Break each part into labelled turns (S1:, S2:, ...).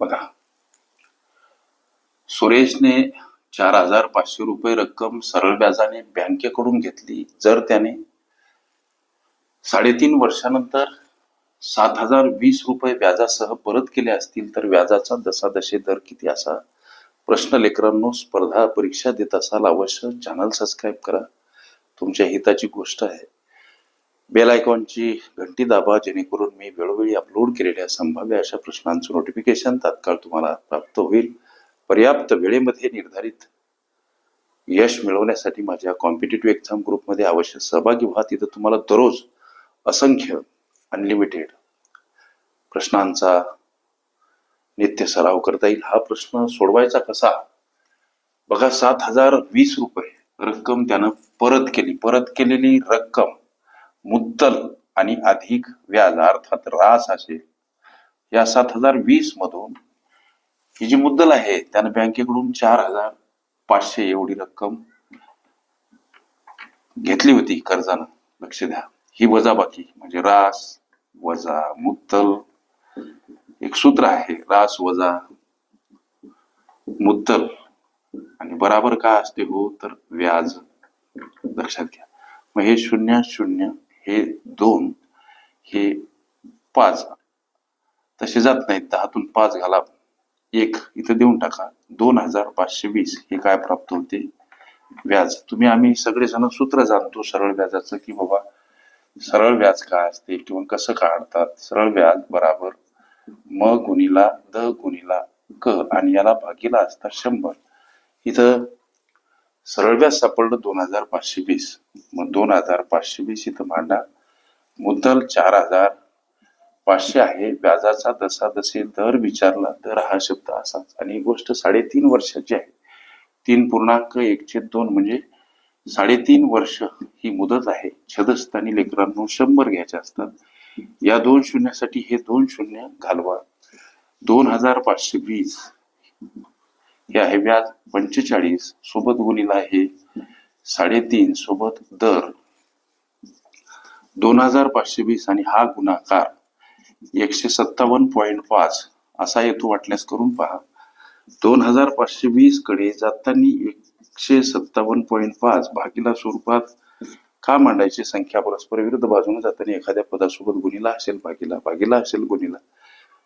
S1: बघा. सुरेशने चार हजार पाचशे रुपये रक्कम सरळ व्याजाने बँकेकडून घेतली. जर त्याने साडेतीन वर्षानंतर सात हजार वीस रुपये व्याजासह परत केले असतील तर व्याजाचा दसादशे दर किती असा? प्रश्न लेकरांनो स्पर्धा परीक्षा देत असाल अवश्य. चॅनल सबस्क्राईब करा. तुमच्या हिताची गोष्ट आहे. बेल आयकॉनची घंटी दाबा जेणेकरून मी वेळोवेळी अपलोड केलेल्या संभाव्य अशा प्रश्नांचं नोटिफिकेशन तात्काळ तुम्हाला प्राप्त होईल. पर्याप्त वेळेमध्ये निर्धारित यश मिळवण्यासाठी माझ्या कॉम्पिटेटिव्ह एक्झाम ग्रुपमध्ये अवश्य सहभागी व्हा. तिथं तुम्हाला दररोज असंख्य अनलिमिटेड प्रश्नांचा नित्य सराव करता येईल. हा प्रश्न सोडवायचा कसा? बघा सात हजार वीस रुपये रक्कम त्यानं परत केली. परत केलेली रक्कम मुद्दल आणि अधिक व्याज अर्थात रास असेल. या सात हजार वीस मधून ही जी मुद्दल आहे त्यानं बँकेकडून चार हजार पाचशे एवढी रक्कम घेतली होती कर्जानं. लक्ष द्या. ही वजाबाकी म्हणजे रास वजा मुद्दल एक सूत्र आहे. रास वजा मुद्दल. आणि बराबर काय असते हो तर व्याज. लक्षात घ्या. मग हे शून्य शून्य हे दोन हे पाच. तसे जात नाहीत दहातून पाच घाला. एक इथं देऊन टाका. दोन हजार पाचशे वीस हे काय प्राप्त होते? व्याज. तुम्ही आम्ही सगळेजण सूत्र जाणतो सरळ व्याजाचं की बाबा सरळ व्याज काय असते किंवा कसं काढतात? सरळ व्याज बराबर म गुणीला द गुणीला क आणि याला भागीला असतात शंभर. इथं सरळ व्याज सापडलं दोन हजार पाचशे वीस. मग दोन हजार पाचशे वीस इथं मांडा. मुद्दल चार हजार पाचशे आहे. व्याजाचा दसा दसे दर विचारला तर हा शब्द असाच. आणि ही गोष्ट साडेतीन वर्षाची आहे. तीन पूर्णांक एकशे दोन म्हणजे साडेतीन वर्ष ही मुदत आहे. छदस्थानी लेकरांनो शंभर घ्यायचे असतात. या दोन शून्यासाठी हे दोन शून्य घालवा. दोन हजार पाचशे वीस हे आहे व्याज पंचेचाळीस सोबत गुणीला आहे साडेतीन सोबत दर. दोन हजार पाचशे वीस आणि हा गुणाकार एकशे सत्तावन्न पॉईंट पाच असा येतो वाटल्यास करून पहा. दोन हजार पाचशे वीसकडे जाताना एकशे सत्तावन्न पॉईंट पाच भागीला स्वरूपात का मांडायची संख्या परस्पर विरुद्ध बाजूने जाताना एखाद्या पदासोबत गुणीला असेल भागीला भागीला असेल गुणीला.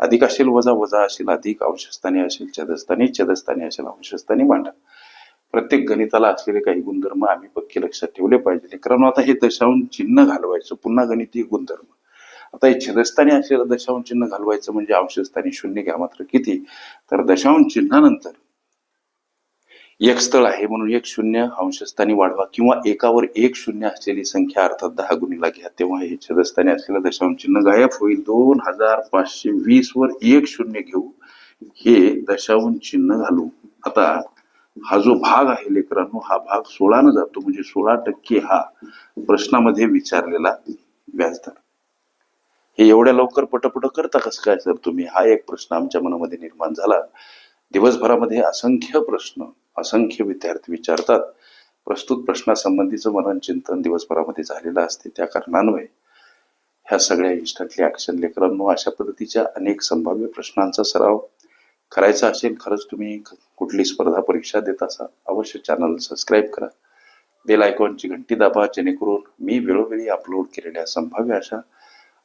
S1: अधिक असेल वजा वजा असेल अधिक अंशस्थानी असेल छदस्थानी छदस्थानी असेल अंशस्थानी मांडा. प्रत्येक गणिताला असलेले काही गुणधर्म आम्ही पक्के लक्षात ठेवले पाहिजे. लेकरांनो आता हे दशांश चिन्ह घालवायचं पुन्हा गणितीय गुणधर्म. आता हे छदस्थानी असलेलं दशांश चिन्ह घालवायचं म्हणजे अंशस्थानी शून्य घ्या मात्र किती? तर दशांश चिन्हानंतर एक स्थळ आहे म्हणून एक शून्य अंशस्थानी वाढवा किंवा एकावर एक शून्य असलेली संख्या अर्थात दहा गुणीला घ्या. तेव्हा हे छदस्थानी असलेलं दशांश चिन्ह गायब होईल. दोन हजार पाचशे वीस वर एक शून्य घेऊ. हे दशांश चिन्ह घालू. आता हा जो भाग आहे लेकरांनो हा भाग सोळानं जातो. म्हणजे सोळा टक्के हा प्रश्नामध्ये विचारलेला व्याजदर. हे एवढ्या लवकर पटपट करता कसं काय सर तुम्ही? हा एक प्रश्न आमच्या मनामध्ये निर्माण झाला. दिवसभरामध्ये असंख्य प्रश्न असंख्य विद्यार्थी विचारतात प्रस्तुत प्रश्नासंबंधीचं मनन चिंतन दिवसभरामध्ये झालेलं असते त्या कारणान्वये ह्या सगळ्या इन्स्टंटली ॲक्शन लेकरांनो अशा पद्धतीच्या अनेक संभाव्य प्रश्नांचा सराव करायचा असेल खरंच तुम्ही कुठली स्पर्धा परीक्षा देत असाल अवश्य चॅनल सबस्क्राईब करा. बेल आयकॉनची घंटी दाबा जेणेकरून मी वेळोवेळी अपलोड केलेल्या संभाव्य अशा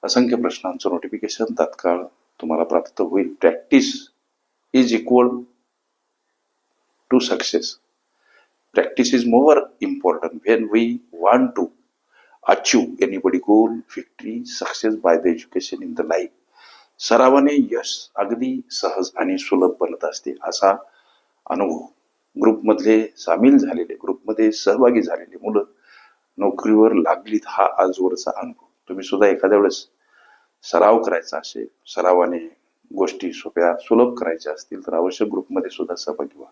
S1: असंख्य प्रश्नांचं नोटिफिकेशन तात्काळ तुम्हाला प्राप्त होईल. Practice is equal to success practice is more important when we want to achieve anybody goal victory, success by the education in the life सरावाने यश अगदी सहज आणि सुलभ बनत असते असा अनुभव ग्रुपमधले सामील झालेले ग्रुपमध्ये सहभागी झालेले मुलं नोकरीवर लागलीत हा आजवरचा अनुभव. तुम्ही सुद्धा एखाद्या वेळेस सराव करायचा असेल सरावाने गोष्टी सोप्या सुलभ करायच्या असतील तर अवश्य ग्रुपमध्ये सुद्धा सहभागी व्हा.